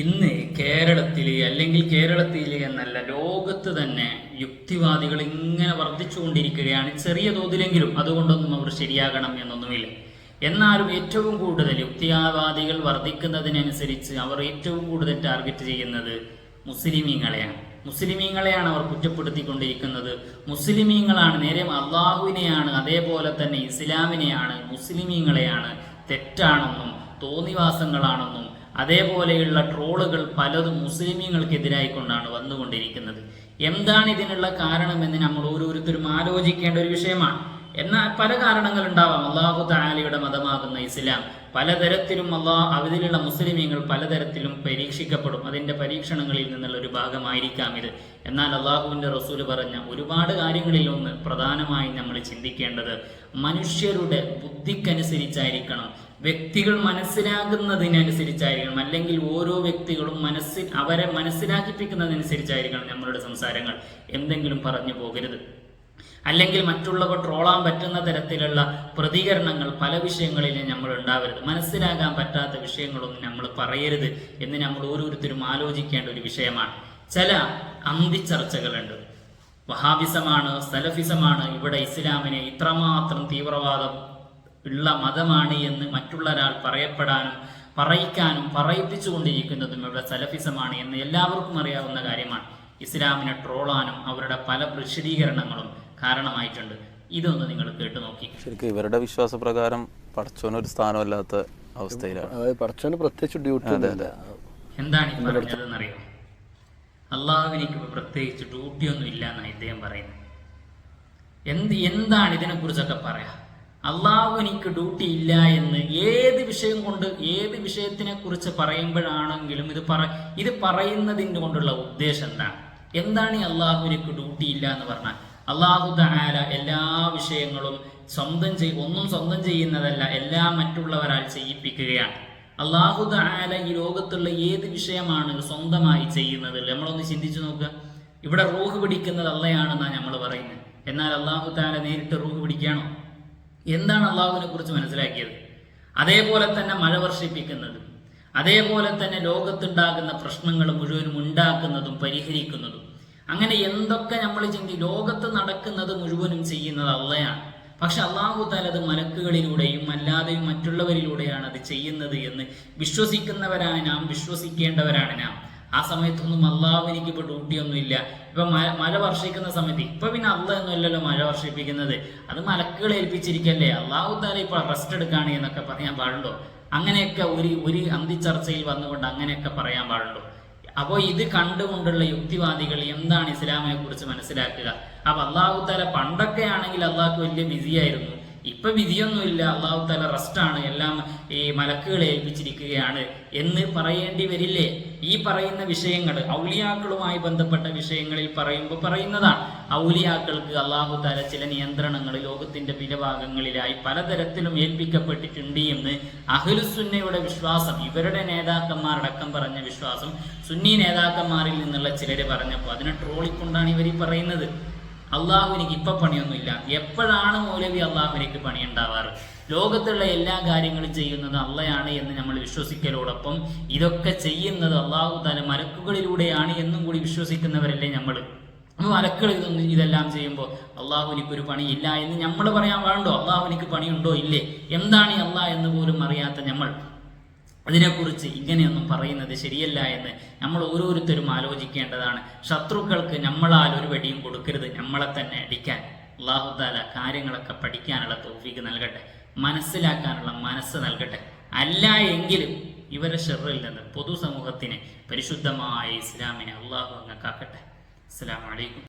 ഇന്ന് കേരളത്തിൽ അല്ലെങ്കിൽ കേരളത്തിൽ എന്നല്ല ലോകത്ത് തന്നെ യുക്തിവാദികൾ ഇങ്ങനെ വർദ്ധിച്ചുകൊണ്ടിരിക്കുകയാണ് ചെറിയ തോതിലെങ്കിലും. അതുകൊണ്ടൊന്നും അവർ ശരിയാകണം എന്നൊന്നുമില്ല. എന്നാലും ഏറ്റവും കൂടുതൽ യുക്തിവാദികൾ വർദ്ധിക്കുന്നതിനനുസരിച്ച് അവർ ഏറ്റവും കൂടുതൽ ടാർഗറ്റ് ചെയ്യുന്നത് മുസ്ലിമീങ്ങളെയാണ്. മുസ്ലിമീങ്ങളെയാണ് അവർ കുറ്റപ്പെടുത്തിക്കൊണ്ടിരിക്കുന്നത്. മുസ്ലിമീങ്ങളാണ് നേരെ അള്ളാഹുവിനെയാണ് അതേപോലെ തന്നെ ഇസ്ലാമിനെയാണ് മുസ്ലിമീങ്ങളെയാണ് തെറ്റാണെന്നും തോന്നിവാസങ്ങളാണെന്നും അതേപോലെയുള്ള ട്രോളുകൾ പലതും മുസ്ലിമീങ്ങൾക്കെതിരായിക്കൊണ്ടാണ് വന്നുകൊണ്ടിരിക്കുന്നത്. എന്താണ് ഇതിനുള്ള കാരണമെന്ന് നമ്മൾ ഓരോരുത്തരും ആലോചിക്കേണ്ട ഒരു വിഷയമാണ്. എന്നാൽ പല കാരണങ്ങൾ ഉണ്ടാവാം അള്ളാഹു താലിയുടെ മതമാകുന്ന ഇസ്ലാം. പലതരത്തിലും അള്ളാഹ് അതിലുള്ള മുസ്ലിമീങ്ങൾ പലതരത്തിലും പരീക്ഷിക്കപ്പെടും. അതിന്റെ പരീക്ഷണങ്ങളിൽ നിന്നുള്ള ഒരു ഭാഗമായിരിക്കാം ഇത്. എന്നാൽ അള്ളാഹുവിന്റെ റസൂൽ പറഞ്ഞ ഒരുപാട് കാര്യങ്ങളിൽ ഒന്ന് പ്രധാനമായും നമ്മൾ ചിന്തിക്കേണ്ടത് മനുഷ്യരുടെ ബുദ്ധിക്കനുസരിച്ചായിരിക്കണം. വ്യക്തികൾ മനസ്സിലാകുന്നതിനനുസരിച്ചായിരിക്കണം. അല്ലെങ്കിൽ ഓരോ വ്യക്തികളും മനസ്സിൽ അവരെ മനസ്സിലാക്കിപ്പിക്കുന്നതനുസരിച്ചായിരിക്കണം നമ്മളുടെ സംസാരങ്ങൾ. എന്തെങ്കിലും പറഞ്ഞു പോകരുത്. അല്ലെങ്കിൽ മറ്റുള്ളവർ ട്രോളാൻ പറ്റുന്ന തരത്തിലുള്ള പ്രതികരണങ്ങൾ പല വിഷയങ്ങളിലും നമ്മൾ ഉണ്ടാവരുത്. മനസ്സിലാകാൻ പറ്റാത്ത വിഷയങ്ങളൊന്നും നമ്മൾ പറയരുത് എന്ന് നമ്മൾ ഓരോരുത്തരും ആലോചിക്കേണ്ട ഒരു വിഷയമാണ്. ചില അന്തിച്ചർച്ചകളുണ്ട് വഹാബിസമാണ് സലഫിസമാണ് ഇവിടെ ഇസ്ലാമിനെ ഇത്രമാത്രം തീവ്രവാദം ഉള്ള മതമാണ് എന്ന് മറ്റുള്ള ഒരാൾ പറയപ്പെടാനും പറയിക്കാനും പറയിപ്പിച്ചുകൊണ്ടിരിക്കുന്നതും ഇവിടെ സലഫിസമാണ് എന്ന് എല്ലാവർക്കും അറിയാവുന്ന കാര്യമാണ്. ഇസ്ലാമിനെ ട്രോളാനും അവരുടെ പല വിശദീകരണങ്ങളും കാരണമായിട്ടുണ്ട്. ഇതൊന്ന് നിങ്ങൾ കേട്ടു നോക്കി. ശരിക്കും ഇവരുടെ വിശ്വാസപ്രകാരം പടച്ചോനൊരു സ്ഥാനമല്ലാത്ത അവസ്ഥയിലാണ്. പ്രത്യേകിച്ച് ഡ്യൂട്ടി എന്താണ് ഈ പറഞ്ഞതെന്നറിയോ? അള്ളാഹുവിനേക്ക് ഇപ്പൊ പ്രത്യേകിച്ച് ഡ്യൂട്ടിയൊന്നും ഇല്ല എന്നാണ് ഇദ്ദേഹം പറയുന്നത്. എന്ത് എന്താണ് ഇതിനെക്കുറിച്ചൊക്കെ പറയാ? അള്ളാഹു എനിക്ക് ഡ്യൂട്ടി ഇല്ല എന്ന് ഏത് വിഷയം കൊണ്ട് ഏത് വിഷയത്തിനെ കുറിച്ച് പറയുമ്പോഴാണെങ്കിലും ഇത് പറ ഇത് പറയുന്നതിന്റെ കൊണ്ടുള്ള ഉദ്ദേശം എന്താണ്? എന്താണ് ഈ അള്ളാഹുവിനിക്ക് ഡ്യൂട്ടി ഇല്ല എന്ന് പറഞ്ഞാൽ? അള്ളാഹു തആല എല്ലാ വിഷയങ്ങളും സ്വന്തം ചെയ് ഒന്നും സ്വന്തം ചെയ്യുന്നതല്ല എല്ലാം മറ്റുള്ളവരാൽ ചെയ്യിപ്പിക്കുകയാണ്. അള്ളാഹു തആല ഈ ലോകത്തുള്ള ഏത് വിഷയമാണ് സ്വന്തമായി ചെയ്യുന്നത്? നമ്മളൊന്ന് ചിന്തിച്ചു നോക്കുക ഇവിടെ റൂഹ് പിടിക്കുന്നത് അള്ളയാണെന്നാണ് നമ്മൾ പറയുന്നത് എന്നാൽ അള്ളാഹു താല നേരിട്ട് റൂഹ് പിടിക്കുകയാണോ? എന്താണ് അള്ളാഹുവിനെ കുറിച്ച് മനസ്സിലാക്കിയത്? അതേപോലെ തന്നെ മഴ വർഷിപ്പിക്കുന്നത് അതേപോലെ തന്നെ ലോകത്തുണ്ടാകുന്ന പ്രശ്നങ്ങൾ മുഴുവനും ഉണ്ടാക്കുന്നതും പരിഹരിക്കുന്നതും. അങ്ങനെ എന്തൊക്കെ നമ്മൾ ചിന്തി ലോകത്ത് നടക്കുന്നത് മുഴുവനും ചെയ്യുന്നത് അള്ളയാണ്. പക്ഷെ അള്ളാഹു താല അത് മലക്കുകളിലൂടെയും അല്ലാതെയും മറ്റുള്ളവരിലൂടെയാണ് അത് ചെയ്യുന്നത് എന്ന് വിശ്വസിക്കുന്നവരാണ് നാം വിശ്വസിക്കേണ്ടവരാണ് നാം. ആ സമയത്തൊന്നും അള്ളാഹു എനിക്ക് ഇപ്പൊ ഡ്യൂട്ടിയൊന്നും ഇല്ല ഇപ്പൊ മഴ മഴ വർഷിക്കുന്ന സമയത്ത് ഇപ്പൊ പിന്നെ അള്ള എന്നല്ലല്ലോ മഴ വർഷിപ്പിക്കുന്നത്. അത് മലക്കുകളെ ഏൽപ്പിച്ചിരിക്കല്ലേ? അള്ളാഹു താല ഇപ്പൊ റെസ്റ്റ് എടുക്കാണ് എന്നൊക്കെ പറയാൻ പാടുണ്ടോ? അങ്ങനെയൊക്കെ ഒരു ഒരു അന്തിച്ചർച്ചയിൽ വന്നുകൊണ്ട് അങ്ങനെയൊക്കെ പറയാൻ പാടുണ്ടോ? അപ്പോൾ ഇത് കണ്ടുകൊണ്ടുള്ള യുക്തിവാദികൾ എന്താണ് ഇസ്ലാമിനെ കുറിച്ച് മനസ്സിലാക്കുക? അപ്പൊ അള്ളാഹു താല പണ്ടൊക്കെ ആണെങ്കിൽ അള്ളാഹ്ക്ക് വലിയ ബിസിയായിരുന്നു ഇപ്പൊ വിധിയൊന്നുമില്ല. അള്ളാഹു താല റെസ്റ്റാണ്. എല്ലാം ഈ മലക്കുകളെ ഏൽപ്പിച്ചിരിക്കുകയാണ് എന്ന് പറയേണ്ടി വരില്ലേ? ഈ പറയുന്ന വിഷയങ്ങൾ ഔലിയാക്കളുമായി ബന്ധപ്പെട്ട വിഷയങ്ങളിൽ പറയുമ്പോൾ പറയുന്നതാണ്. ഔലിയാക്കൾക്ക് അള്ളാഹു താല ചില നിയന്ത്രണങ്ങൾ ലോകത്തിന്റെ പല ഭാഗങ്ങളിലായി പലതരത്തിലും ഏൽപ്പിക്കപ്പെട്ടിട്ടുണ്ട് എന്ന് അഹ്ലുസുന്നയുടെ വിശ്വാസം ഇവരുടെ നേതാക്കന്മാരടക്കം പറഞ്ഞ വിശ്വാസം സുന്നി നേതാക്കന്മാരിൽ നിന്നുള്ള ചിലര് പറഞ്ഞപ്പോൾ അതിനെ ട്രോളിക്കൊണ്ടാണ് ഇവർ ഈ പറയുന്നത്. അള്ളാഹുവിനിക്ക് ഇപ്പൊ പണിയൊന്നുമില്ല. എപ്പോഴാണ് മൗലവി അള്ളാഹുവിനേക്ക് പണി ഉണ്ടാവാറ് ലോകത്തുള്ള എല്ലാ കാര്യങ്ങളും ചെയ്യുന്നത് അള്ളയാണ് എന്ന് നമ്മൾ വിശ്വസിക്കലോടൊപ്പം ഇതൊക്കെ ചെയ്യുന്നത് അള്ളാഹു തല മലക്കുകളിലൂടെയാണ് എന്നും കൂടി വിശ്വസിക്കുന്നവരല്ലേ നമ്മൾ? മലക്കുകൾ ഇതൊന്നും ഇതെല്ലാം ചെയ്യുമ്പോൾ അള്ളാഹു എനിക്കൊരു പണിയില്ല എന്ന് നമ്മൾ പറയാൻ വേണ്ടോ അള്ളാഹു എനിക്ക് പണിയുണ്ടോ? ഇല്ലേ? എന്താണ് അള്ളാഹ് എന്ന് പോലും അറിയാത്ത നമ്മൾ? അതിനെക്കുറിച്ച് ഇങ്ങനെയൊന്നും പറയുന്നത് ശരിയല്ല എന്ന് നമ്മൾ ഓരോരുത്തരും ആലോചിക്കേണ്ടതാണ്. ശത്രുക്കൾക്ക് നമ്മളാൽ ഒരു വടിയും കൊടുക്കരുത്. നമ്മളെ തന്നെ അടിക്കാൻ. അള്ളാഹുദാല കാര്യങ്ങളൊക്കെ പഠിക്കാനുള്ള തോഫീക്ക് നൽകട്ടെ. മനസ്സിലാക്കാനുള്ള മനസ്സ് നൽകട്ടെ. അല്ല എങ്കിലും ഇവരെ ഷെറിൽ നിന്ന് പൊതുസമൂഹത്തിന് പരിശുദ്ധമായ ഇസ്ലാമിനെ അള്ളാഹു അങ്ങ് കാക്കട്ടെ. അസ്സലാമു അലൈക്കും.